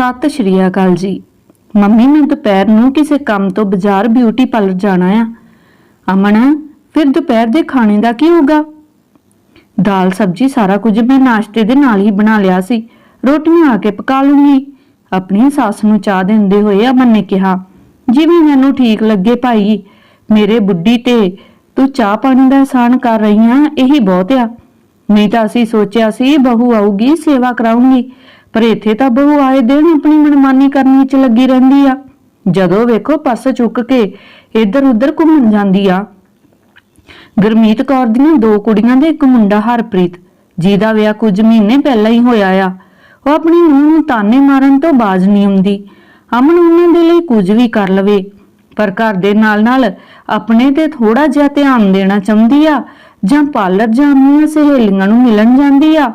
ਸਤਿ ਸ਼੍ਰੀ ਅਕਾਲ ਜੀ। ਮੰਮੀ, ਮੈਂ ਦੁਪਹਿਰ ਨੂੰ ਕਿਸੇ ਕੰਮ ਤੋਂ ਬਾਜ਼ਾਰ ਬਿਊਟੀ ਪਾਰਲਰ ਜਾਣਾ ਆ। ਅਮਨ, ਫਿਰ ਦੁਪਹਿਰ ਦੇ ਖਾਣੇ ਦਾ ਕੀ ਹੋਗਾ ਦਾਲ, ਸਬਜੀ, ਸਾਰਾ ਕੁਝ ਮੈਂ ਨਾਸ਼ਤੇ ਦੇ ਨਾਲ ਹੀ ਬਣਾ ਲਿਆ ਸੀ। ਰੋਟੀਆਂ ਆ ਕੇ ਪਕਾ ਲੂੰਗੀ। ਆਪਣੀ ਸੱਸ ਨੂੰ ਚਾਹ ਦਿੰਦੇ ਹੋਏ ਅਮਨ ਨੇ ਕਿਹਾ, ਜਿਵੇਂ ਮੈਨੂੰ ਠੀਕ ਲੱਗੇ ਭਾਈ, ਮੇਰੇ ਬੁੱਢੀ ਤੇ ਤੂੰ ਚਾਹ ਪਾਣੀ ਦਾ ਆਸਾਨ ਕਰ ਰਹੀ ਆ ਇਹੀ ਬਹੁਤ ਆ। ਨਹੀਂ ਤਾਂ ਅਸੀਂ ਸੋਚਿਆ ਸੀ, ਬਹੂ ਆਊਗੀ, ਸੇਵਾ ਕਰਾਉਂਗੀ ਪਰ ਇੱਥੇ ਤਾਂ ਬਹੂ ਆਏ ਦਿਨ ਆਪਣੀ ਮਨਮਾਨੀ ਕਰਨੀ ਚ ਲੱਗੀ ਰਹਿੰਦੀ ਆ। ਜਦੋਂ ਵੇਖੋ ਪਰਸ ਚੁੱਕ ਕੇ ਇੱਧਰ ਉੱਧਰ ਘੁੰਮਣ ਜਾਂਦੀ ਆ। ਗੁਰਮੀਤ ਕੌਰ ਦੀਆਂ ਦੋ ਕੁੜੀਆਂ ਦੇ ਇੱਕ ਮੁੰਡਾ ਹਰਪ੍ਰੀਤ, ਜਿਹਦਾ ਵਿਆਹ ਕੁਝ ਮਹੀਨੇ ਪਹਿਲਾਂ ਹੀ ਹੋਇਆ ਆ। ਉਹ ਆਪਣੀ ਨੂੰਹ ਨੂੰ ਤਾਨੇ ਮਾਰਨ ਤੋਂ ਬਾਜ਼ ਨਹੀਂ ਆਉਂਦੀ ਅਮਨ ਉਹਨਾਂ ਦੇ ਲਈ ਕੁਝ ਵੀ ਕਰ ਲਵੇ, ਪਰ ਘਰ ਦੇ ਨਾਲ ਨਾਲ ਆਪਣੇ ਤੇ ਥੋੜਾ ਜਿਹਾ ਧਿਆਨ ਦੇਣਾ ਚਾਹੁੰਦੀ ਆ ਜਾਂ ਪਾਰਲਰ ਜਾਂਦੀਆਂ ਸਹੇਲੀਆਂ ਨੂੰ ਮਿਲਣ ਜਾਂਦੀ ਆ,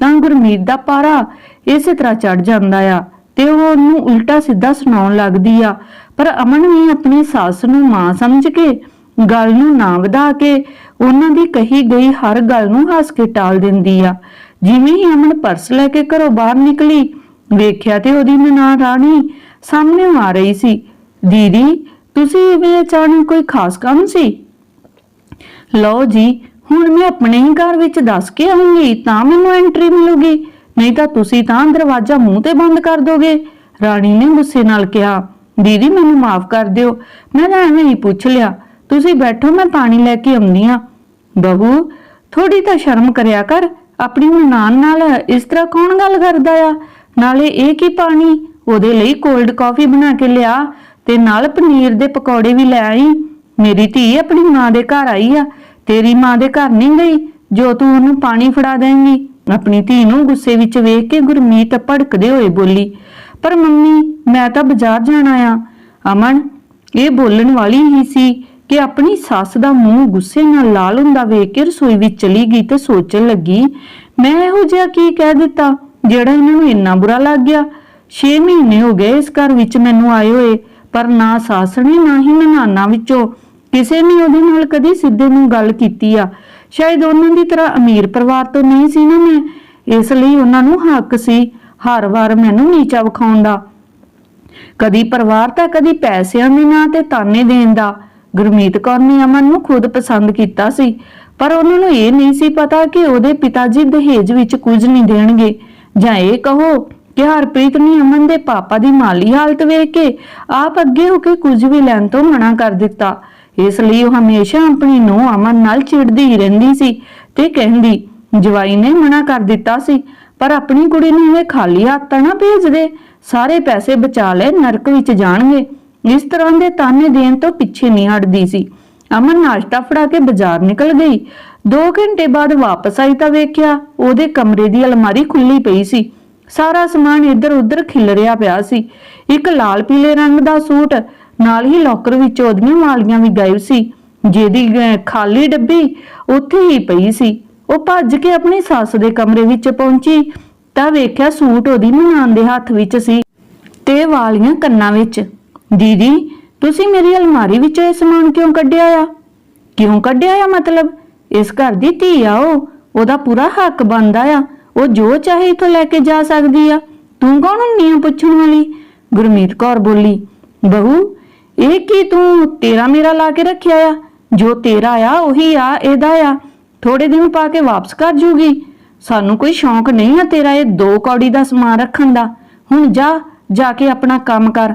ਤਾਂ ਗੁਰਮੀਤ ਦਾ ਪਾਰਾ ਇਸੇ ਤਰ੍ਹਾਂ ਚੜ ਜਾਂਦਾ ਆ ਤੇ ਉਹ ਉਹਨੂੰ ਉਲਟਾ ਸਿੱਧਾ ਸੁਣਾਉਣ ਲੱਗਦੀ ਆ। ਪਰ ਅਮਨ ਵੀ ਆਪਣੀ ਸੱਸ ਨੂੰ ਮਾਂ ਸਮਝ ਕੇ, ਗੱਲ ਨੂੰ ਨਾ ਵਧਾ ਕੇ, ਉਹਨਾਂ ਦੀ ਕਹੀ ਗਈ ਹਰ ਗੱਲ ਨੂੰ ਹੱਸ ਕੇ ਟਾਲ ਦਿੰਦੀ ਆ। ਜਿਵੇਂ ਹੀ ਅਮਨ ਪਰਸ ਲੈ ਕੇ ਘਰੋਂ ਬਾਹਰ ਨਿਕਲੀ, ਵੇਖਿਆ ਤੇ ਉਹਦੀ ਨਨਾਣ ਰਾਣੀ ਸਾਹਮਣੇ ਆ ਰਹੀ ਸੀ। ਦੀਦੀ, ਤੁਸੀਂ ਇਵੇਂ ਅਚਾਨਕ ਕੋਈ ਖਾਸ ਕੰਮ ਸੀ? ਲਓ ਜੀ, ਹੁਣ ਮੈਂ ਆਪਣੇ ਹੀ ਘਰ ਵਿੱਚ ਦੱਸ ਕੇ ਆਉਂਗੀ, ਤਾਂ ਮੈਨੂੰ ਐਂਟਰੀ ਮਿਲੂਗੀ। ਨਹੀਂ ਤਾਂ ਤੁਸੀਂ ਤਾਂ ਦਰਵਾਜ਼ਾ ਮੂੰਹ ਤੇ ਬੰਦ ਕਰ ਦੋਗੇ। ਰਾਣੀ ਨੇ ਗੁੱਸੇ ਨਾਲ ਕਿਹਾ, ਦੀਦੀ, ਮੈਨੂੰ ਮਾਫ ਕਰ ਦਿਓ। ਮੈਂ ਤਾਂ ਐਵੇਂ ਹੀ ਪੁੱਛ ਲਿਆ, ਤੁਸੀਂ ਬੈਠੋ, ਮੈਂ ਪਾਣੀ ਲੈ ਕੇ ਆਉਂਦੀ ਆ ਬਹੂ ਥੋੜੀ ਤਾਂ ਸ਼ਰਮ ਕਰਿਆ ਕਰ। ਆਪਣੀ ਨਨਾਣ ਨਾਲ ਇਸ ਤਰ੍ਹਾਂ ਕੌਣ ਗੱਲ ਕਰਦਾ ਆ? ਨਾਲੇ ਇਹ ਕੀ ਪਾਣੀ? ਉਹਦੇ ਲਈ ਕੋਲਡ ਕਾਫੀ ਬਣਾ ਕੇ ਲਿਆ ਤੇ ਨਾਲ ਪਨੀਰ ਦੇ ਪਕੌੜੇ ਵੀ ਲੈ ਆਈ। ਮੇਰੀ ਧੀ ਆਪਣੀ ਮਾਂ ਦੇ ਘਰ ਆਈ ਆ। ਤੇਰੀ ਮਾਂ ਦੇ ਘਰ ਨਹੀਂ ਗਈ, ਜੋ ਤੂੰ ਉਹਨੂੰ ਪਾਣੀ ਫੜਾ ਦੇਂਗੀ। ਆਪਣੀ ਧੀ ਨੂੰ ਗੁੱਸੇ ਵਿੱਚ ਵੇਖ ਕੇ ਗੁਰਮੀਤ ਭੜਕਦੇ ਹੋਏ ਬੋਲੀ, ਪਰ ਮੰਮੀ, ਮੈਂ ਤਾਂ ਬਾਜ਼ਾਰ ਜਾਣਾ ਆ ਅਮਨ, ਇਹ ਬੋਲਣ ਵਾਲੀ ਹੀ ਸੀ ਕਿ ਆਪਣੀ ਸੱਸ ਦਾ ਮੂੰਹ ਗੁੱਸੇ ਨਾਲ ਲਾਲ ਹੁੰਦਾ ਵੇਖ ਕੇ ਰਸੋਈ ਵਿੱਚ ਚਲੀ ਗਈ ਤੇ ਸੋਚਣ ਲੱਗੀ, ਮੈਂ ਇਹੋ ਜਿਹਾ ਕੀ ਕਹਿ ਦਿੱਤਾ ਜਿਹੜਾ ਇਹਨਾਂ ਨੂੰ ਇੰਨਾ ਬੁਰਾ ਲੱਗ ਗਿਆ? 6 ਮਹੀਨੇ ਹੋ ਗਏ ਇਸ ਘਰ ਵਿੱਚ ਮੈਨੂੰ ਆਏ ਹੋਏ, ਪਰ ਨਾ ਸੱਸ ਨੇ ਨਾ ਹੀ ਨਨਾਨਾ ਵਿੱਚੋਂ ਕਿਸੇ ਨੇ ਉਹਦੇ ਨਾਲ ਕਦੀ ਸਿੱਧੇ ਨੂੰ ਗੱਲ ਕੀਤੀ ਆ। ਸ਼ਾਇਦ ਉਹਨਾਂ ਦੀ ਤਰ੍ਹਾਂ ਅਮੀਰ ਪਰਿਵਾਰ ਤੋਂ ਨਹੀਂ ਸੀ ਨਾ ਮੈਂ। ਇਸ ਲਈ ਉਹਨਾਂ ਨੂੰ ਹੱਕ ਸੀ ਹਰ ਵਾਰ ਮੈਨੂੰ ਨੀਚਾ ਵਿਖਾਉਣ ਦਾ। ਕਦੀ ਪਰਿਵਾਰ ਤਾਂ ਕਦੀ ਪੈਸਿਆਂ ਦੇ ਨਾਂ ਤੇ ਤਾਨੇ ਦੇਣ ਦਾ। ਗੁਰਮੀਤ ਕੌਰ ਨੇ ਅਮਨ ਨੂੰ ਖੁਦ ਪਸੰਦ ਕੀਤਾ ਸੀ, ਪਰ ਉਹਨਾਂ ਨੂੰ ਇਹ ਨਹੀਂ ਸੀ ਪਤਾ ਕਿ ਉਹਦੇ ਪਿਤਾ ਜੀ ਦਹੇਜ ਵਿੱਚ ਕੁਝ ਨਹੀਂ ਦੇਣਗੇ। ਜਾਂ ਇਹ ਕਹੋ ਕਿ ਹਰਪ੍ਰੀਤ ਨੇ ਅਮਨ ਦੇ ਪਾਪਾ ਦੀ ਮਾਲੀ ਹਾਲਤ ਵੇਖ ਕੇ ਆਪ ਅੱਗੇ ਹੋ ਕੇ ਕੁਝ ਵੀ ਲੈਣ ਤੋਂ ਮਨਾ ਕਰ ਦਿੱਤਾ। ਇਸ ਲਈ ਉਹ ਹਮੇਸ਼ਾ ਆਪਣੀ ਨੂੰ ਅਮਨ ਨਾਲ ਚਿੜਦੀ ਹੀ ਰਹਿੰਦੀ ਸੀ ਤੇ ਕਹਿੰਦੀ, ਜਵਾਈ ਨੇ ਮਨਾ ਕਰ ਦਿੱਤਾ ਸੀ, ਪਰ ਆਪਣੀ ਕੁੜੀ ਨੂੰ ਇਹ ਖਾਲੀ ਹੱਥ ਤਾਂ ਨਾ ਭੇਜ ਦੇ। ਸਾਰੇ ਪੈਸੇ ਬਚਾ ਲੈ, ਨਰਕ ਵਿੱਚ ਜਾਣਗੇ। ਇਸ ਤਰ੍ਹਾਂ ਦੇ ਤਾਨੇ ਦੇਣ ਤੋਂ ਪਿੱਛੇ ਨਹੀਂ ਹਟਦੀ ਸੀ। ਅਮਨ ਨਾਸ਼ਤਾ ਫੜਾ ਕੇ ਬਾਜ਼ਾਰ ਨਿਕਲ ਗਈ। 2 ਘੰਟੇ ਬਾਅਦ ਵਾਪਸ ਆਈ ਤਾਂ ਵੇਖਿਆ ਉਹਦੇ ਕਮਰੇ ਦੀ ਅਲਮਾਰੀ ਖੁੱਲੀ ਪਈ ਸੀ। ਸਾਰਾ ਸਮਾਨ ਇੱਧਰ ਉੱਧਰ ਖਿਲਰਿਆ ਪਿਆ ਸੀ। ਇੱਕ ਲਾਲ ਪੀਲੇ ਰੰਗ ਦਾ ਸੂਟ ਨਾਲ ਹੀ ਲੋਕਰ ਵਿੱਚ ਉਹਦੀਆਂ ਵਾਲੀਆਂ ਵੀ ਗਾਇਬ ਸੀ। ਜਿਹਦੀ ਖਾਲੀ ਡੱਬੀ ਉੱਥੇ ਹੀ ਪਈ ਸੀ। ਉਹ ਭੱਜ ਕੇ ਆਪਣੀ ਸੱਸ ਦੇ ਕਮਰੇ ਵਿੱਚ ਪਹੁੰਚੀ ਤਾਂ ਵੇਖਿਆ ਸੂਟ ਉਹਦੀ ਨਨਾਣ ਦੇ ਹੱਥ ਵਿੱਚ ਸੀ ਤੇ ਵਾਲੀਆਂ ਕੰਨਾਂ ਵਿੱਚ। ਦੀਦੀ, ਤੁਸੀਂ ਮੇਰੀ ਅਲਮਾਰੀ ਵਿੱਚੋਂ ਇਹ ਸਮਾਨ ਕਿਉਂ ਕੱਢਿਆ ਆ? ਕਿਉਂ ਕੱਢਿਆ ਆ ਮਤਲਬ? ਇਸ ਘਰ ਦੀ ਧੀ ਆ ਉਹ। ਉਹਦਾ ਪੂਰਾ ਹੱਕ ਬਣਦਾ ਆ। ਉਹ ਜੋ ਚਾਹੇ ਇਥੋਂ ਲੈ ਕੇ ਜਾ ਸਕਦੀ ਆ। ਤੂੰ ਕੌਣ ਹੁੰਨੀ ਆ ਪੁੱਛਣ ਵਾਲੀ? ਗੁਰਮੀਤ ਕੌਰ ਬੋਲੀ, ਬਹੂ ਇਹ ਕੀ ਤੂੰ ਤੇਰਾ ਮੇਰਾ ਲਾ ਕੇ ਰੱਖਿਆ ਆ? ਜੋ ਤੇਰਾ ਆ, ਉਹੀ ਆ, ਇਹਦਾ ਆ। ਥੋੜੇ ਦਿਨ ਪਾ ਕੇ ਵਾਪਸ ਕਰ ਜੂਗੀ। ਸਾਨੂੰ ਕੋਈ ਸ਼ੌਂਕ ਨਹੀਂ ਆ ਤੇਰਾ ਇਹ ਦੋ ਕੌੜੀ ਦਾ ਸਮਾਨ ਰੱਖਣ ਦਾ। ਹੁਣ ਜਾ ਜਾ ਕੇ ਆਪਣਾ ਕੰਮ ਕਰ।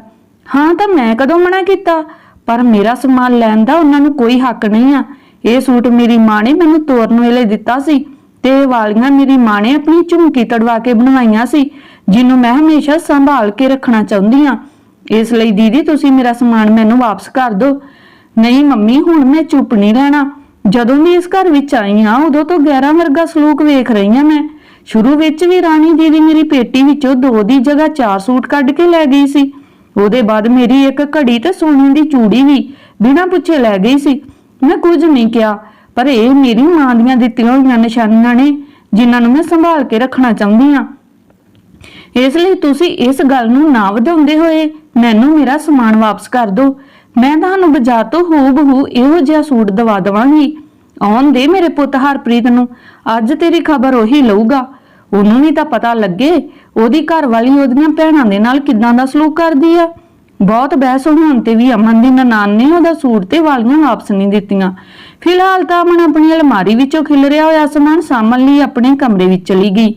ਹਾਂ, ਤਾਂ ਮੈਂ ਕਦੋਂ ਮਨਾ ਕੀਤਾ? ਪਰ ਮੇਰਾ ਸਮਾਨ ਲੈਣ ਦਾ ਉਹਨਾਂ ਨੂੰ ਕੋਈ ਹੱਕ ਨਹੀਂ ਆ। ਇਹ ਸੂਟ ਮੇਰੀ ਮਾਂ ਨੇ ਮੈਨੂੰ ਤੋਰਨ ਵੇਲੇ ਦਿੱਤਾ ਸੀ ਤੇ ਇਹ ਵਾਲੀਆਂ ਮੇਰੀ ਮਾਂ ਨੇ ਆਪਣੀ ਝੁਮਕੀ ਤੜਵਾ ਕੇ ਬਣਵਾਈਆਂ ਸੀ, ਜਿਹਨੂੰ ਮੈਂ ਹਮੇਸ਼ਾ ਸੰਭਾਲ ਕੇ ਰੱਖਣਾ ਚਾਹੁੰਦੀ ਆ ਇਸ ਲਈ ਦੀਦੀ ਤੁਸੀਂ ਮੇਰਾ ਸਮਾਨ ਮੈਨੂੰ ਵਾਪਸ ਕਰ ਦਿਓ। ਨਹੀਂ ਮੰਮੀ, ਹੁਣ ਮੈਂ ਚੁੱਪ ਨਹੀਂ ਰਹਿਣਾ। ਜਦੋਂ ਮੈਂ ਇਸ ਘਰ ਵਿੱਚ ਆਈ ਹਾਂ, ਉਦੋਂ ਤੋਂ 11 ਵਰਗਾ ਸਲੂਕ ਵੇਖ ਰਹੀ ਹਾਂ ਮੈਂ। ਸ਼ੁਰੂ ਵਿੱਚ ਵੀ ਰਾਣੀ ਦੀਦੀ ਮੇਰੀ ਪੇਟੀ ਵਿੱਚੋਂ ਦੋ ਦੀ ਜਗ੍ਹਾ ਚਾਰ ਸੂਟ ਕੱਢ ਕੇ ਲੈ ਗਈ ਸੀ। ਉਹਦੇ ਬਾਅਦ ਮੇਰੀ ਇੱਕ ਘੜੀ ਤੇ ਸੋਨੇ ਦੀ ਚੂੜੀ ਵੀ ਬਿਨਾਂ ਪੁੱਛੇ ਲੈ ਗਈ ਸੀ। ਮੈਂ ਕੁਝ ਨਹੀਂ ਕਿਹਾ, ਪਰ ਇਹ ਮੇਰੀ ਮਾਂ ਦੀਆਂ ਦਿੱਤੀਆਂ ਹੋਈਆਂ ਨਿਸ਼ਾਨੀਆਂ ਨੇ, ਜਿਨ੍ਹਾਂ ਨੂੰ ਮੈਂ ਸੰਭਾਲ ਕੇ ਰੱਖਣਾ ਚਾਹੁੰਦੀ ਹਾਂ। ਇਸ ਲਈ ਤੁਸੀਂ ਇਸ ਗੱਲ ਨੂੰ ਨਾ ਵਧਾਉਂਦੇ ਹੋਏ ਮੈਨੂੰ ਮੇਰਾ ਸਮਾਨ ਵਾਪਸ ਕਰ ਦਿਓ। ਮੈਂ ਤੁਹਾਨੂੰ ਬਾਜ਼ਾਰ ਤੋਂ ਹੂਬਹੂ ਇਹੋ ਜਿਹਾ ਸੂਟ ਦਵਾ ਦਵਾਂਗੀ। ਆਉਣ ਦੇ ਮੇਰੇ ਪੁੱਤ ਹਰਪ੍ਰੀਤ ਨੂੰ, ਅੱਜ ਤੇਰੀ ਖਬਰ ਉਹੀ ਲਊਗਾ। ਉਹਨੂੰ ਵੀ ਤਾਂ ਪਤਾ ਲੱਗੇ, ਉਹਦੀ ਘਰ ਵਾਲੀ ਉਹਦੀਆਂ ਭੈਣਾਂ ਦੇ ਨਾਲ ਕਿਦਾਂ ਦਾ ਸਲੂਕ ਕਰਦੀ ਆ। ਬਹੁਤ ਬਹਿਸ ਹੋਣ ਤੇ ਵੀ ਅਮਨ ਦੀ ਨਨਾਣ ਨੇ ਉਹਦਾ ਸੂਟ ਤੇ ਵਾਲੀਆਂ ਵਾਪਸ ਨਹੀਂ ਦਿੱਤੀਆਂ। ਫਿਲਹਾਲ ਤਾਂ ਅਮਨ ਆਪਣੀ ਅਲਮਾਰੀ ਵਿੱਚੋਂ ਖਿਲਰਿਆ ਹੋਇਆ ਸਮਾਨ ਸਾਂਭਣ ਲਈ ਆਪਣੇ ਕਮਰੇ ਵਿੱਚ ਚਲੀ ਗਈ।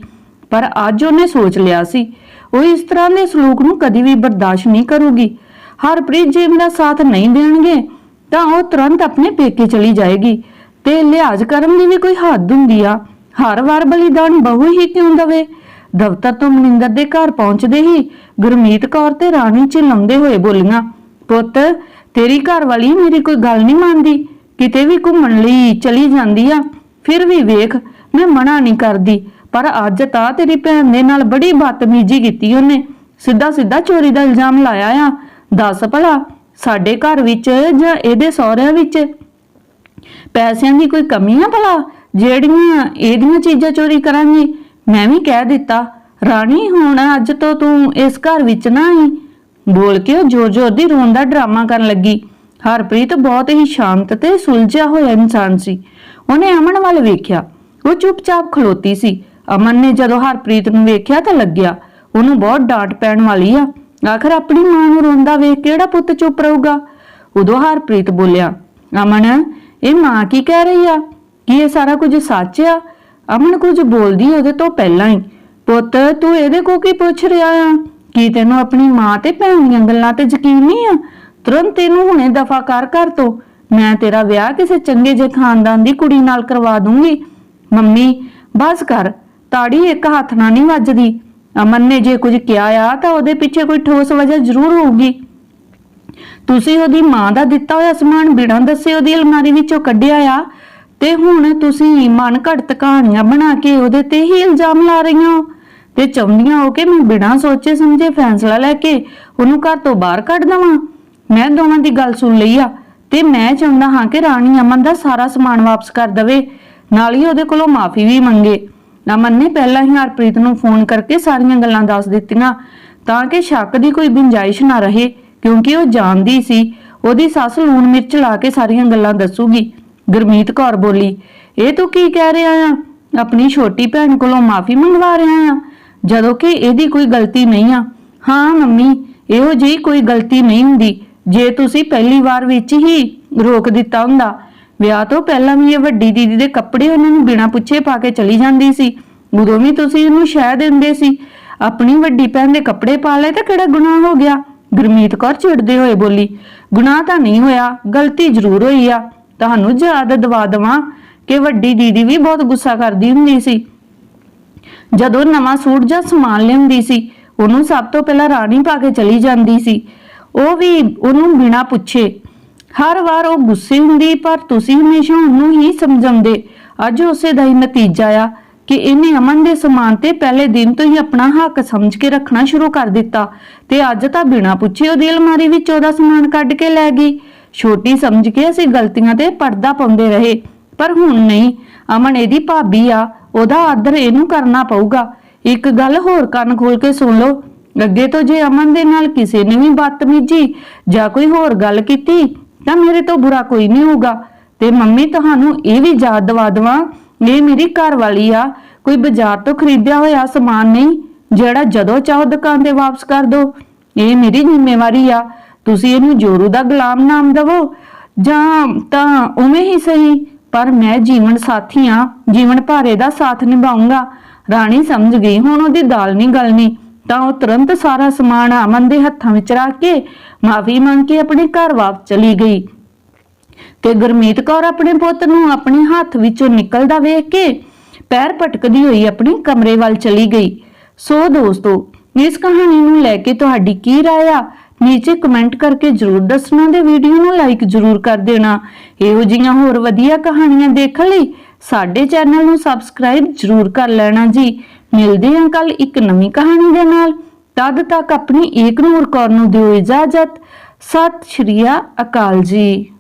ਪਰ ਅੱਜ ਉਹਨੇ ਸੋਚ ਲਿਆ ਸੀ। ਉਹ ਇਸ ਤਰ੍ਹਾਂ ਦੇ ਸਲੂਕ ਨੂੰ ਕਦੀ ਵੀ ਬਰਦਾਸ਼ਤ ਨਹੀਂ ਕਰੂਗੀ। ਹਰਪ੍ਰੀਤ ਜੇ ਮੇਰਾ ਸਾਥ ਨਹੀਂ ਦੇਣਗੇ, ਤਾਂ ਉਹ ਤੁਰੰਤ ਆਪਣੇ ਪੇਕੇ ਚਲੀ ਜਾਏਗੀ ਤੇ ਲਿਹਾਜ਼ ਕਰਨ ਦੀ ਵੀ ਕੋਈ ਹੱਦ ਹੁੰਦੀ ਆ। ਹਰ ਵਾਰ ਬਲੀਦਾਨ ਬਹੂ ਹੀ ਕਿਉਂ ਦਵੇ? ਦਫ਼ਤਰ ਤੋਂ ਮਨਿੰਦਰ ਦੇ ਘਰ ਪਹੁੰਚਦੇ ਹੀ ਗੁਰਮੀਤ ਕੌਰ ਤੇ ਰਾਣੀ ਚਿਲਾਉਂਦੇ ਹੋਏ ਬੋਲੀਆਂ, ਪੁੱਤ, ਤੇਰੀ ਘਰ ਵਾਲੀ ਮੇਰੀ ਕੋਈ ਗੱਲ ਨਹੀਂ ਮੰਨਦੀ। ਕਿਤੇ ਵੀ ਘੁੰਮਣ ਲਈ ਚਲੀ ਜਾਂਦੀ ਆ। ਫਿਰ ਵੀ ਵੇਖ, ਮੈਂ ਮਨਾ ਨਹੀਂ ਕਰਦੀ। ਪਰ ਅੱਜ ਤਾਂ ਤੇਰੀ ਭੈਣ ਦੇ ਨਾਲ ਬੜੀ ਬਦਤਮੀਜ਼ੀ ਕੀਤੀ ਉਹਨੇ। ਸਿੱਧਾ ਸਿੱਧਾ ਚੋਰੀ ਦਾ ਇਲਜ਼ਾਮ ਲਾਇਆ ਆ। ਦੱਸ ਭਲਾ, ਸਾਡੇ ਘਰ ਵਿੱਚ ਜਾਂ ਇਹਦੇ ਸਹੁਰਿਆਂ ਵਿੱਚ? ਪੈਸਿਆਂ ਦੀ ਕੋਈ ਕਮੀ ਆ ਭਲਾ? ਜਿਹੜੀਆਂ ਇਹਦੀਆਂ ਚੀਜ਼ਾਂ ਚੋਰੀ ਕਰਾਂਗੀ, ਮੈਂ ਵੀ ਕਹਿ ਦਿੱਤਾ। ਰਾਣੀ, ਹੁਣ ਅੱਜ ਤੋਂ ਤੂੰ ਇਸ ਘਰ ਵਿੱਚ ਨਾ ਆਈ। ਬੋਲ ਕੇ ਉਹ ਜੋਰ ਜੋਰ ਦੀ ਰੋਣ ਦਾ ਡਰਾਮਾ ਕਰਨ ਲੱਗੀ। ਹਰਪ੍ਰੀਤ ਬਹੁਤ ਹੀ ਸ਼ਾਂਤ ਤੇ ਸੁਲਝਿਆ ਹੋਇਆ ਇਨਸਾਨ ਸੀ। ਉਹਨੇ ਅਮਨ ਵੱਲ ਵੇਖਿਆ। ਉਹ ਚੁੱਪਚਾਪ ਖਲੋਤੀ ਸੀ। ਅਮਨ ਨੇ ਜਦੋਂ ਹਰਪ੍ਰੀਤ ਨੂੰ ਵੇਖਿਆ ਤਾਂ ਲੱਗਿਆ, ਉਹਨੂੰ ਬਹੁਤ ਡਾਂਟ ਪੈਣ ਵਾਲੀ ਆ। ਆਖਰ ਆਪਣੀ ਮਾਂ ਨੂੰ ਰੋਂਦਾ ਵੇਖ ਕਿਹੜਾ ਪੁੱਤ ਚੁੱਪ ਰਹੂਗਾ? ਉਦੋਂ ਹਰਪ੍ਰੀਤ ਬੋਲਿਆ, ਅਮਨ, ਇਹ ਮਾਂ ਕੀ ਕਹਿ ਰਹੀ ਆ? ਕੀ ਇਹ ਸਾਰਾ ਕੁਝ ਸੱਚ ਆ? ਅਮਨ ਕੁਝ ਬੋਲਦੀ ਉਹਦੇ ਤੋਂ ਪਹਿਲਾਂ ਹੀ। ਪੁੱਤ, ਤੂੰ ਇਹਦੇ ਕੋ ਕੀ ਪੁੱਛ ਰਿਹਾ ਆ? ਕੀ ਤੈਨੂੰ ਆਪਣੀ ਮਾਂ ਤੇ ਭੈਣ ਦੀਆਂ ਗੱਲਾਂ ਤੇ ਯਕੀਨ ਨਹੀਂ ਆ? ਤੁਰੰਤ ਇਹਨੂੰ ਹੁਣੇ ਦਫਾ ਕਰ ਕਰ ਤੋ। ਮੈਂ ਤੇਰਾ ਵਿਆਹ ਕਿਸੇ ਚੰਗੇ ਜਿਹੇ ਖਾਨਦਾਨ ਦੀ ਕੁੜੀ ਨਾਲ ਕਰਵਾ ਦੂੰਗੀ। ਮੰਮੀ, ਬਸ ਕਰ। ਤਾੜੀ ਇੱਕ ਹੱਥ ਨਾਲ ਨਹੀਂ ਵੱਜਦੀ। ਅਮਨ ਨੇ ਜੇ ਕੁਝ ਕਿਹਾ ਆ, ਤਾਂ ਉਹਦੇ ਪਿੱਛੇ ਕੋਈ ਠੋਸ ਵਜ੍ਹਾ ਜ਼ਰੂਰ ਹੋਊਗੀ। ਤੁਸੀਂ ਉਹਦੀ ਮਾਂ ਦਾ ਦਿੱਤਾ ਹੋਇਆ ਸਮਾਨ ਬਿਨਾਂ ਦੱਸੇ ਉਹਦੀ ਅਲਮਾਰੀ ਵਿੱਚੋਂ ਕੱਢਿਆ ਆ, ਤੇ ਹੁਣ ਤੁਸੀਂ ਮਨ ਘੜਤ ਕਹਾਣੀਆਂ ਬਣਾ ਕੇ ਉਹਦੇ ਤੇ ਹੀ ਇਲਜ਼ਾਮ ਲਾ ਰਹੀਆਂ ਹੋ। ਤੇ ਚਾਹੁੰਦੀਆਂ ਹੋ ਕਿ ਮੈਂ ਬਿਨਾਂ ਸੋਚੇ ਸਮਝੇ ਫੈਸਲਾ ਲੈ ਕੇ ਉਹਨੂੰ ਘਰ ਤੋਂ ਬਾਹਰ ਕੱਢ ਦਵਾਂ? ਮੈਂ ਦੋਵਾਂ ਦੀ ਗੱਲ ਸੁਣ ਲਈ ਆ, ਤੇ ਮੈਂ ਚਾਹੁੰਦਾ ਹਾਂ ਕਿ ਰਾਣੀ ਅਮਨ ਦਾ ਸਾਰਾ ਸਮਾਨ ਵਾਪਸ ਕਰ ਦਵੇ। ਨਾਲ ਹੀ ਉਹਦੇ ਕੋਲੋਂ ਮਾਫੀ ਵੀ ਮੰਗੇ। ਨਮਨ ਨੇ ਪਹਿਲਾਂ ਹੀ ਹਰਪ੍ਰੀਤ ਨੂੰ ਫੋਨ ਕਰਕੇ ਸਾਰੀਆਂ ਗੱਲਾਂ ਦੱਸ ਦਿੱਤੀਆਂ ਤਾਂ ਕਿ ਸ਼ੱਕ ਦੀ ਕੋਈ ਗੁੰਜਾਇਸ਼ ਨਾ ਰਹੇ, ਕਿਉਂਕਿ ਉਹ ਜਾਣਦੀ ਸੀ, ਉਹਦੀ ਸੱਸ ਲੂਣ ਮਿਰਚ ਲਾ ਕੇ ਸਾਰੀਆਂ ਗੱਲਾਂ ਦੱਸੂਗੀ। ਗੁਰਮੀਤ ਕੌਰ ਬੋਲੀ, ਇਹ ਤੂੰ ਕੀ ਕਹਿ ਰਿਹਾ ਆ? ਆਪਣੀ ਛੋਟੀ ਭੈਣ ਕੋਲੋਂ ਮਾਫੀ ਮੰਗਵਾ ਰਿਹਾ ਆ? ਜਦੋਂ ਕਿ ਇਹਦੀ ਕੋਈ ਗਲਤੀ ਨਹੀਂ ਆ। ਹਾਂ ਮੰਮੀ, ਇਹੋ ਜਿਹੀ ਕੋਈ ਗਲਤੀ ਨਹੀਂ ਹੁੰਦੀ, ਜੇ ਤੁਸੀਂ ਪਹਿਲੀ ਵਾਰ ਵਿੱਚ ਹੀ ਰੋਕ ਦਿੱਤਾ ਹੁੰਦਾ ਵਿਆਹ ਤੋਂ ਪਹਿਲਾਂ ਵੀ ਇਹ ਵੱਡੀ ਦੀਦੀ ਦੇ ਕੱਪੜੇ ਉਹਨਾਂ ਨੂੰ ਬਿਨਾਂ ਪੁੱਛੇ ਪਾ ਕੇ ਚਲੀ ਜਾਂਦੀ ਸੀ। ਉਦੋਂ ਵੀ ਤੁਸੀਂ ਇਹਨੂੰ ਸ਼ਹਿ ਦਿੰਦੇ ਸੀ। ਆਪਣੀ ਵੱਡੀ ਭੈਣ ਦੇ ਕੱਪੜੇ ਪਾ ਲਏ ਤਾਂ ਕਿਹੜਾ ਗੁਨਾਹ ਹੋ ਗਿਆ? ਗੁਰਮੀਤ ਕੌਰ ਚਿੜਦੇ ਹੋਏ ਬੋਲੀ, ਗੁਨਾਹ ਤਾਂ ਨਹੀਂ ਹੋਇਆ, ਗਲਤੀ ਜ਼ਰੂਰ ਹੋਈ ਆ। ਤੁਹਾਨੂੰ ਯਾਦ ਦਵਾ ਦਵਾਂ ਕਿ ਵੱਡੀ ਦੀਦੀ ਵੀ ਬਹੁਤ ਗੁੱਸਾ ਕਰਦੀ ਹੁੰਦੀ ਸੀ। ਜਦੋਂ ਨਵਾਂ ਸੂਟ ਜਾਂ ਸਮਾਨ ਲਿਆਉਂਦੀ ਸੀ, ਉਹਨੂੰ ਸਭ ਤੋਂ ਪਹਿਲਾਂ ਰਾਣੀ ਪਾ ਕੇ ਚਲੀ ਜਾਂਦੀ ਸੀ। ਉਹ ਵੀ ਉਹਨੂੰ ਬਿਨਾਂ ਪੁੱਛੇ ਹਰ ਵਾਰ ਉਹ ਗੁੱਸੇ ਹੁੰਦੀ, ਪਰ ਤੁਸੀਂ ਹਮੇਸ਼ਾ ਉਹਨੂੰ ਹੀ ਸਮਝਾਉਂਦੇ। ਅੱਜ ਉਸੇ ਦਾ ਹੀ ਨਤੀਜਾ ਆ ਕਿ ਇਹਨੇ ਅਮਨ ਦੇ ਸਮਾਨ ਤੇ ਪਹਿਲੇ ਦਿਨ ਤੋਂ ਹੀ ਆਪਣਾ ਹੱਕ ਸਮਝ ਕੇ ਰੱਖਣਾ ਸ਼ੁਰੂ ਕਰ ਦਿੱਤਾ ਤੇ ਅੱਜ ਤਾਂ ਬਿਨਾਂ ਪੁੱਛੇ ਉਹਦੀ ਅਲਮਾਰੀ ਵਿੱਚ ਉਹਦਾ ਸਮਾਨ ਕੱਢ ਕੇ ਲੈ ਗਈ। ਛੋਟੀ ਸਮਝ ਕੇ ਅਸੀਂ ਗਲਤੀਆਂ ਤੇ ਪਰਦਾ ਪਾਉਂਦੇ ਰਹੇ, ਪਰ ਹੁਣ ਨਹੀਂ, ਅਮਨ ਇਹਦੀ ਭਾਬੀ ਆ, ਉਹਦਾ ਆਦਰ ਇਹਨੂੰ ਕਰਨਾ ਪਊਗਾ। ਇੱਕ ਗੱਲ ਹੋਰ ਕੰਨ ਖੋਲ ਕੇ ਸੁਣ ਲਓ, ਅੱਗੇ ਤੋਂ ਜੇ ਅਮਨ ਦੇ ਨਾਲ ਕਿਸੇ ਨੇ ਵੀ ਬਦਤਮੀਜੀ ਜਾਂ ਕੋਈ ਹੋਰ ਗੱਲ ਕੀਤੀ ਤਾਂ ਮੇਰੇ ਤੋਂ ਬੁਰਾ ਕੋਈ ਨਹੀਂ ਹੋਊਗਾ। ਤੇ ਮੰਮੀ, ਤੁਹਾਨੂੰ ਇਹ ਵੀ ਯਾਦ ਦਿਵਾ ਦਵਾਂ, ਇਹ ਮੇਰੀ ਘਰ ਵਾਲੀ ਆ। ਕੋਈ ਬਾਜ਼ਾਰ ਤੋਂ ਖਰੀਦਿਆ ਹੋਇਆ ਸਮਾਨ ਨਹੀਂ, ਜਿਹੜਾ ਜਦੋਂ ਚਾਹੋ ਦੁਕਾਨ ਤੇ ਵਾਪਸ ਕਰ ਦੋ। ਇਹ ਮੇਰੀ ਜ਼ਿੰਮੇਵਾਰੀ ਆ। ਤੁਸੀਂ ਇਹਨੂੰ ਜੋਰੂ ਦਾ ਗੁਲਾਮ ਨਾਮ ਦਵੋ, ਜਾਂ ਤਾਂ ਉਵੇਂ ਹੀ ਸਹੀ। ਪਰ ਮੈਂ ਜੀਵਨ ਸਾਥੀ ਆ, ਜੀਵਨ ਭਾਰੇ ਦਾ ਸਾਥ ਨਿਭਾਉਂਗਾ ਰਾਣੀ ਸਮਝ ਗਈ, ਹੁਣ ਉਹਦੀ ਦਾਲ ਨਹੀਂ ਗਲਣੀ ਤਾਂ ਉਹ ਤੁਰੰਤ ਸਾਰਾ ਸਮਾਨ ਅਮਨ ਦੇ ਹੱਥਾਂ ਵਿੱਚ ਰੱਖ ਕੇ ਮਾਫੀ ਮੰਗ ਕੇ ਆਪਣੇ ਘਰ ਵਾਪਸ ਚਲੀ ਗਈ। ਤੇ ਗੁਰਮੀਤ ਕੌਰ ਆਪਣੇ ਪੁੱਤ ਨੂੰ ਆਪਣੇ ਹੱਥ ਵਿੱਚੋਂ ਨਿਕਲਦਾ ਵੇਖ ਕੇ ਪੈਰ ਪਟਕਦੀ ਹੋਈ ਆਪਣੇ ਕਮਰੇ ਵੱਲ ਚਲੀ ਗਈ। ਸੋ ਦੋਸਤੋ, ਇਸ ਕਹਾਣੀ ਨੂੰ ਲੈ ਕੇ ਤੁਹਾਡੀ ਕੀ ਰਾਏ ਆ? ਨੀਚੇ ਕਮੈਂਟ ਕਰਕੇ ਜਰੂਰ ਦੱਸਣਾ ਤੇ ਵੀਡੀਓ ਨੂੰ ਲਾਈਕ ਜਰੂਰ ਕਰ ਦੇਣਾ। ਇਹੋ ਜਿਹੀਆਂ ਹੋਰ ਵਧੀਆ ਕਹਾਣੀਆਂ ਦੇਖਣ ਲਈ ਸਾਡੇ ਚੈਨਲ ਨੂੰ ਸਬਸਕ੍ਰਾਈਬ ਜਰੂਰ ਕਰ ਲੈਣਾ ਜੀ। ਮਿਲਦੇ ਹਾਂ ਕੱਲ ਇੱਕ ਨਵੀਂ ਕਹਾਣੀ ਦੇ ਨਾਲ। ਤਦ ਤੱਕ ਆਪਣੀ ਏਕ ਨੂਰ ਕੌਰ ਨੂੰ ਦਿਓ ਇਜਾਜ਼ਤ। ਸਤਿ ਸ਼੍ਰੀ ਅਕਾਲ ਜੀ।